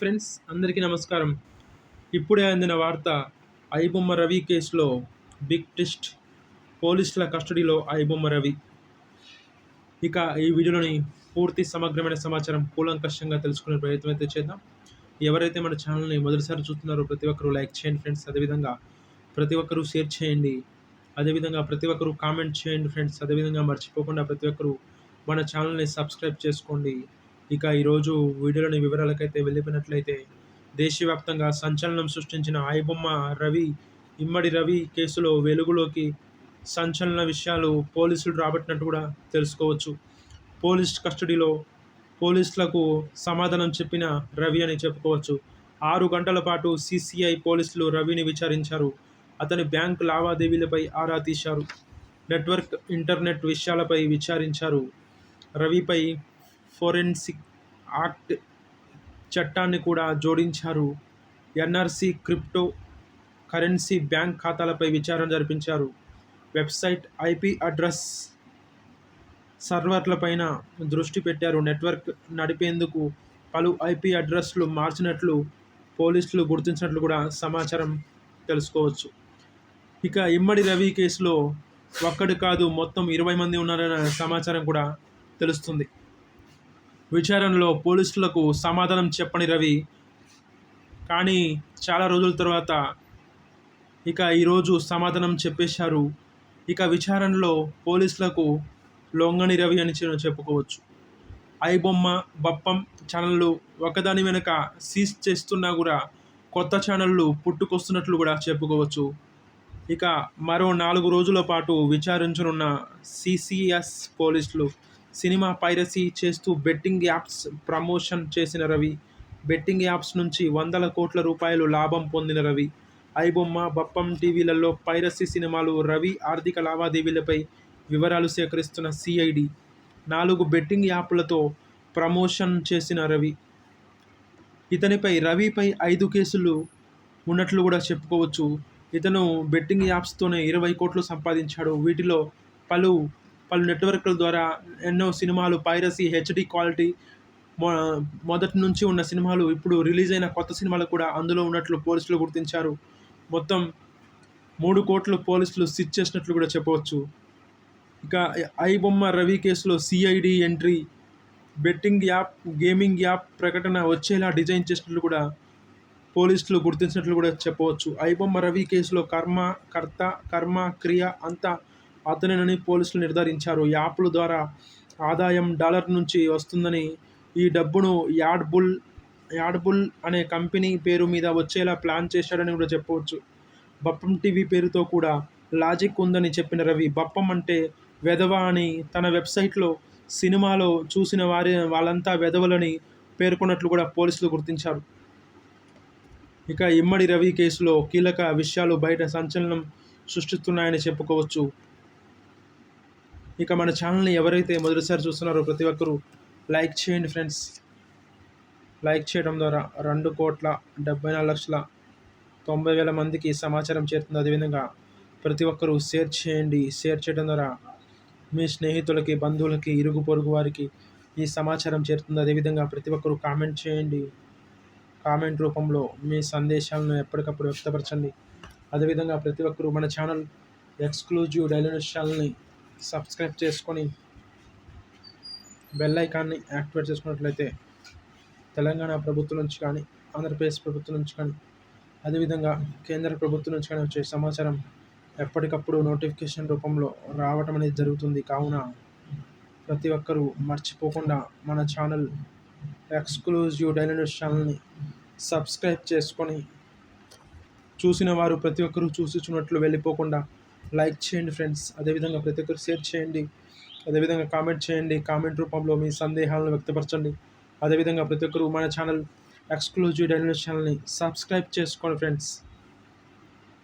Friends అందరికీ నమస్కారం. ఇప్పుడే అందిన వార్త ఐబొమ్మ రవి కేసులో బిగ్ ట్విస్ట్ పోలీసుల కస్టడీలో ఐబొమ్మ రవి. ఇక ఈ వీడియోలోని పూర్తి సమగ్రమైన సమాచారం కూలంకషంగా తెలుసుకునే ప్రయత్నం అయితే చేద్దాం. ఎవరైతే మన ఛానల్ని మొదటిసారి చూస్తున్నారో ప్రతి ఒక్కరూ లైక్ చేయండి ఫ్రెండ్స్. అదేవిధంగా ప్రతి ఒక్కరూ షేర్ చేయండి. అదేవిధంగా ప్రతి ఒక్కరూ కామెంట్ చేయండి ఫ్రెండ్స్. అదేవిధంగా మర్చిపోకుండా ప్రతి ఒక్కరూ మన ఛానల్ని సబ్స్క్రైబ్ చేసుకోండి. ఇక ఈరోజు వీడియోలోని వివరాలకైతే వెళ్ళిపోయినట్లయితే దేశవ్యాప్తంగా సంచలనం సృష్టించిన ఆయబొమ్మ రవి ఇమ్మడి రవి కేసులో వెలుగులోకి సంచలన విషయాలు పోలీసులు రాబట్టినట్టు కూడా తెలుసుకోవచ్చు. పోలీస్ కస్టడీలో పోలీసులకు సమాధానం చెప్పిన రవి అని చెప్పుకోవచ్చు. ఆరు గంటల పాటు సిసిఐ పోలీసులు రవిని విచారించారు. అతని బ్యాంకు లావాదేవీలపై ఆరా తీశారు. నెట్వర్క్ ఇంటర్నెట్ విషయాలపై విచారించారు. రవిపై ఫోరెన్సిక్ యాక్ట్ చట్టాన్ని కూడా జోడించారు. ఎన్ఆర్సి క్రిప్టో కరెన్సీ బ్యాంక్ ఖాతాలపై విచారణ జరిపించారు. వెబ్సైట్ ఐపీ అడ్రస్ సర్వర్లపైన దృష్టి పెట్టారు. నెట్వర్క్ నడిపేందుకు పలు ఐపీ అడ్రస్లు మార్చినట్లు పోలీసులు గుర్తించినట్లు కూడా సమాచారం తెలుసుకోవచ్చు. ఇక ఇమ్మడి రవి కేసులో ఒక్కడు కాదు మొత్తం ఇరవై మంది ఉన్నారన్న సమాచారం కూడా తెలుస్తుంది. విచారణలో పోలీసులకు సమాధానం చెప్పని రవి కానీ చాలా రోజుల తర్వాత ఇక ఈరోజు సమాధానం చెప్పేశారు. ఇక విచారణలో పోలీసులకు లొంగని రవి అని చెప్పుకోవచ్చు. ఐబొమ్మ బప్పం ఛానళ్ళు ఒకదాని వెనుక సీజ్ చేస్తున్నా కూడా కొత్త ఛానళ్ళు పుట్టుకొస్తున్నట్లు కూడా చెప్పుకోవచ్చు. ఇక మరో నాలుగు రోజుల పాటు విచారించనున్న సిసిఎస్ పోలీసులు సినిమా పైరసీ చేస్తూ బెట్టింగ్ యాప్స్ ప్రమోషన్ చేసిన రవి. బెట్టింగ్ యాప్స్ నుంచి వందల కోట్ల రూపాయలు లాభం పొందిన రవి. ఐబొమ్మ బప్పం టీవీలలో పైరసీ సినిమాలు రవి ఆర్థిక లావాదేవీలపై వివరాలు సేకరిస్తున్న సిఐడి. నాలుగు బెట్టింగ్ యాప్లతో ప్రమోషన్ చేసిన రవి. ఇతనిపై రవిపై ఐదు కేసులు ఉన్నట్లు కూడా చెప్పుకోవచ్చు. ఇతను బెట్టింగ్ యాప్స్తోనే ఇరవై కోట్లు సంపాదించాడు. వీటిలో పలు పలు నెట్వర్క్ల ద్వారా ఎన్నో సినిమాలు పైరసీ హెచ్డి క్వాలిటీ మొ మొదటి నుంచి ఉన్న సినిమాలు ఇప్పుడు రిలీజ్ అయిన కొత్త సినిమాలు కూడా అందులో ఉన్నట్లు పోలీసులు గుర్తించారు. మొత్తం మూడు కోట్లు పోలీసులు సిచ్ చేసినట్లు కూడా చెప్పవచ్చు. ఇక ఐ బొమ్మ రవి కేసులో CID entry betting app gaming app ప్రకటన వచ్చేలా డిజైన్ చేసినట్లు కూడా పోలీసులు గుర్తించినట్లు కూడా చెప్పవచ్చు. ఐబొమ్మ రవి కేసులో కర్మ కర్త కర్మ క్రియ అంతా అతనేనని పోలీసులు నిర్ధారించారు. యాప్ల ద్వారా ఆదాయం డాలర్ నుంచి వస్తుందని ఈ డబ్బును యాడ్బుల్ యాడ్బుల్ అనే కంపెనీ పేరు మీద వచ్చేలా ప్లాన్ చేశాడని కూడా చెప్పవచ్చు. బప్పం టీవీ పేరుతో కూడా లాజిక్ ఉందని చెప్పిన రవి బప్పం అంటే వెధవ అని తన వెబ్సైట్లో సినిమాలో చూసిన వారి వాళ్ళంతా వెధవలని పేర్కొన్నట్లు కూడా పోలీసులు గుర్తించారు. ఇక ఇమ్మడి రవి కేసులో కీలక విషయాలు బయట సంచలనం సృష్టిస్తున్నాయని చెప్పుకోవచ్చు. ఇక మన ఛానల్ని ఎవరైతే మొదటిసారి చూస్తున్నారో ప్రతి ఒక్కరూ లైక్ చేయండి ఫ్రెండ్స్. లైక్ చేయడం ద్వారా రెండు కోట్ల డెబ్బై నాలుగు లక్షల తొంభై వేల మందికి సమాచారం చేరుతుంది. అదేవిధంగా ప్రతి ఒక్కరూ షేర్ చేయండి. షేర్ చేయడం ద్వారా మీ స్నేహితులకి బంధువులకి ఇరుగు పొరుగు వారికి ఈ సమాచారం చేరుతుంది. అదేవిధంగా ప్రతి ఒక్కరూ కామెంట్ చేయండి. కామెంట్ రూపంలో మీ సందేశాలను ఎప్పటికప్పుడు వ్యక్తపరచండి. అదేవిధంగా ప్రతి ఒక్కరూ మన ఛానల్ ఎక్స్క్లూజివ్ డైలీ ఛానల్ని సబ్స్క్రైబ్ చేసుకొని బెల్ ఐకాన్ని యాక్టివేట్ చేసుకున్నట్లయితే తెలంగాణ ప్రభుత్వం నుంచి కానీ ఆంధ్రప్రదేశ్ ప్రభుత్వం నుంచి కానీ అదేవిధంగా కేంద్ర ప్రభుత్వం నుంచి కానీ వచ్చే సమాచారం ఎప్పటికప్పుడు నోటిఫికేషన్ రూపంలో రావటం అనేది జరుగుతుంది. కావున ప్రతి ఒక్కరూ మర్చిపోకుండా మన ఛానల్ ఎక్స్క్లూజివ్ డైలీ న్యూస్ ఛానల్ని సబ్స్క్రైబ్ చేసుకొని చూసిన వారు ప్రతి ఒక్కరూ చూసి చూసినట్లు వెళ్ళిపోకుండా లైక్ చేయండి ఫ్రెండ్స్. అదేవిధంగా ప్రతి ఒక్కరు షేర్ చేయండి. అదేవిధంగా కామెంట్ చేయండి. కామెంట్ రూపంలో మీ సందేహాలను వ్యక్తపరచండి. అదేవిధంగా ప్రతి ఒక్కరు మన ఛానల్ ఎక్స్క్లూజివ్ డైనల్ ఛానల్ని సబ్స్క్రైబ్ చేసుకోండి ఫ్రెండ్స్.